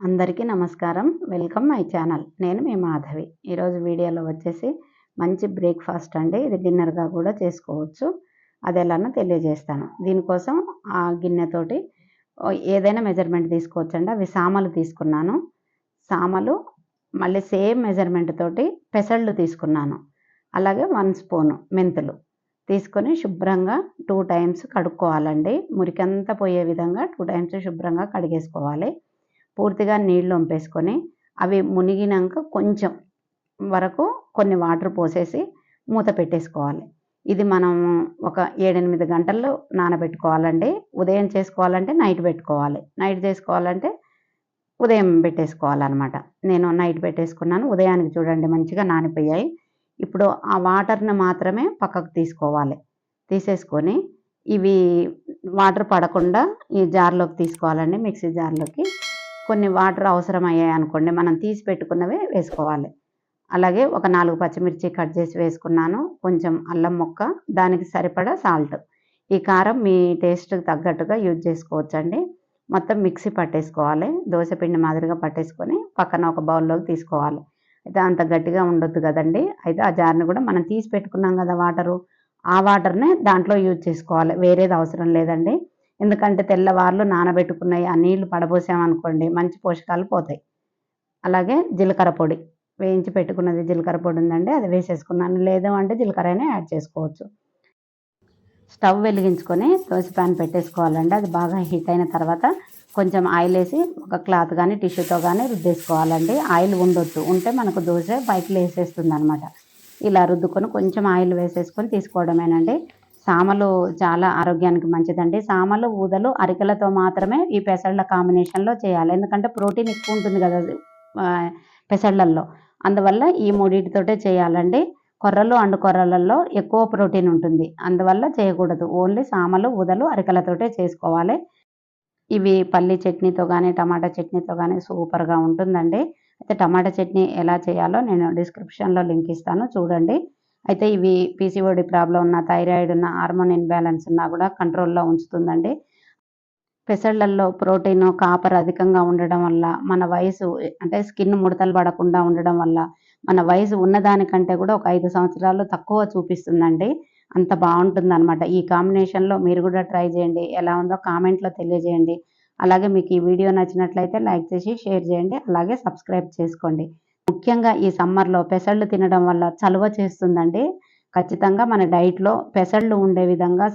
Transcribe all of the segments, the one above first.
అందరికీ నమస్కారం. Welcome my channel. నేను మీ మాధవి. ఈరోజు వీడియోలో వచ్చేసి మంచి బ్రేక్ఫాస్ట్ అండి. ఇది డిన్నర్గా కూడా చేసుకోవచ్చు. అది ఎలానో తెలియజేస్తాను. దీనికోసం ఆ గిన్నెతోటి ఏదైనా మెజర్మెంట్ తీసుకోవచ్చు అండి అవి సామలు తీసుకున్నాను. సామలు మళ్ళీ సేమ్ మెజర్మెంట్ తోటి పెసళ్ళు తీసుకున్నాను. అలాగే వన్ స్పూను మెంతులు తీసుకొని శుభ్రంగా టూ టైమ్స్ కడుక్కోవాలండి. మురికంతా పోయే విధంగా టూ టైమ్స్ శుభ్రంగా కడిగేసుకోవాలి. పూర్తిగా నీళ్ళు వంపేసుకొని అవి మునిగినాక కొంచెం వరకు కొన్ని వాటర్ పోసేసి మూత పెట్టేసుకోవాలి. ఇది మనం ఒక ఏడెనిమిది గంటల్లో నానబెట్టుకోవాలండి. ఉదయం చేసుకోవాలంటే నైట్ పెట్టుకోవాలి. నైట్ చేసుకోవాలంటే ఉదయం పెట్టేసుకోవాలన్నమాట. నేను నైట్ పెట్టేసుకున్నాను. ఉదయానికి చూడండి మంచిగా నానిపోయాయి. ఇప్పుడు ఆ వాటర్ని మాత్రమే పక్కకు తీసుకోవాలి. తీసేసుకొని ఇవి వాటర్ పడకుండా ఈ జార్లోకి తీసుకోవాలండి మిక్సీ జార్లోకి. కొన్ని వాటర్ అవసరమయ్యాయి అనుకోండి మనం తీసి పెట్టుకున్నవే వేసుకోవాలి. అలాగే ఒక నాలుగు పచ్చిమిర్చి కట్ చేసి వేసుకున్నాను కొంచెం అల్లం ముక్క దానికి సరిపడా సాల్ట్. ఈ కారం మీ టేస్ట్కి తగ్గట్టుగా యూజ్ చేసుకోవచ్చండి. మొత్తం మిక్సీ పట్టేసుకోవాలి దోశపిండి మాదిరిగా పట్టేసుకొని పక్కన ఒక బౌల్లోకి తీసుకోవాలి. అయితే అంత గట్టిగా ఉండొద్దు కదండి. అయితే ఆ జార్ని కూడా మనం తీసి పెట్టుకున్నాం కదా వాటరు. ఆ వాటర్నే దాంట్లో యూజ్ చేసుకోవాలి వేరేది అవసరం లేదండి. ఎందుకంటే తెల్లవార్లు నానబెట్టుకున్నాయి ఆ నీళ్ళు పడబోసామనుకోండి మంచి పోషకాలు పోతాయి. అలాగే జీలకర్ర పొడి వేయించి పెట్టుకున్నది జీలకర్ర పొడి ఉందండి అది వేసేసుకున్నాను. లేదు అంటే జీలకర్ర అయినా యాడ్ చేసుకోవచ్చు. స్టవ్ వెలిగించుకొని దోశ ప్యాన్ పెట్టేసుకోవాలండి అది బాగా హీట్ అయిన తర్వాత కొంచెం ఆయిల్ వేసి ఒక క్లాత్ కానీ టిష్యూతో కానీ రుద్దేసుకోవాలండి. ఆయిల్ ఉండొద్దు ఉంటే మనకు దోశ పైకి లేసేస్తుంది అనమాట ఇలా రుద్దుకొని కొంచెం ఆయిల్ వేసేసుకొని తీసుకోవడమేనండి. సామలు చాలా ఆరోగ్యానికి మంచిదండి. సామలు ఊదలు అరికలతో మాత్రమే ఈ పెసళ్ళ కాంబినేషన్లో చేయాలి. ఎందుకంటే ప్రోటీన్ ఎక్కువ ఉంటుంది కదా పెసళ్ళల్లో అందువల్ల ఈ మూడింటితోటే చేయాలండి. కొర్రలు అండు కొర్రలలో ఎక్కువ ప్రోటీన్ ఉంటుంది. అందువల్ల చేయకూడదు. ఓన్లీ సామలు ఊదలు అరికలతోటే చేసుకోవాలి. ఇవి పల్లి చట్నీతో కానీ టమాటా చట్నీతో కానీ సూపర్గా ఉంటుందండి. అయితే టమాటా చట్నీ ఎలా చేయాలో నేను డిస్క్రిప్షన్లో లింక్ ఇస్తాను. చూడండి. అయితే ఇవి పీసీఓడి ప్రాబ్లం ఉన్న థైరాయిడ్ ఉన్న హార్మోన్ ఇన్బ్యాలెన్స్ ఉన్నా కూడా కంట్రోల్లో ఉంచుతుందండి. పెసళ్ళల్లో ప్రోటీన్ కాపర్ అధికంగా ఉండడం వల్ల మన వయసు అంటే స్కిన్ ముడతలు పడకుండా ఉండడం వల్ల మన వయసు ఉన్నదానికంటే కూడా ఒక ఐదు సంవత్సరాలు తక్కువ చూపిస్తుందండి. అంత బాగుంటుంది అనమాట ఈ కాంబినేషన్లో మీరు కూడా ట్రై చేయండి. ఎలా ఉందో కామెంట్లో తెలియజేయండి. అలాగే మీకు ఈ వీడియో నచ్చినట్లయితే లైక్ చేసి షేర్ చేయండి. అలాగే సబ్స్క్రైబ్ చేసుకోండి. ముఖ్యంగా ఈ సమ్మర్లో పెసళ్ళు తినడం వల్ల చలువ చేస్తుందండి. ఖచ్చితంగా మన డైట్లో పెసళ్ళు ఉండే విధంగా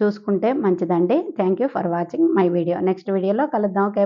చూసుకుంటే మంచిదండి. Thank you for watching my video next వీడియోలో కలుద్దాం. ఓకే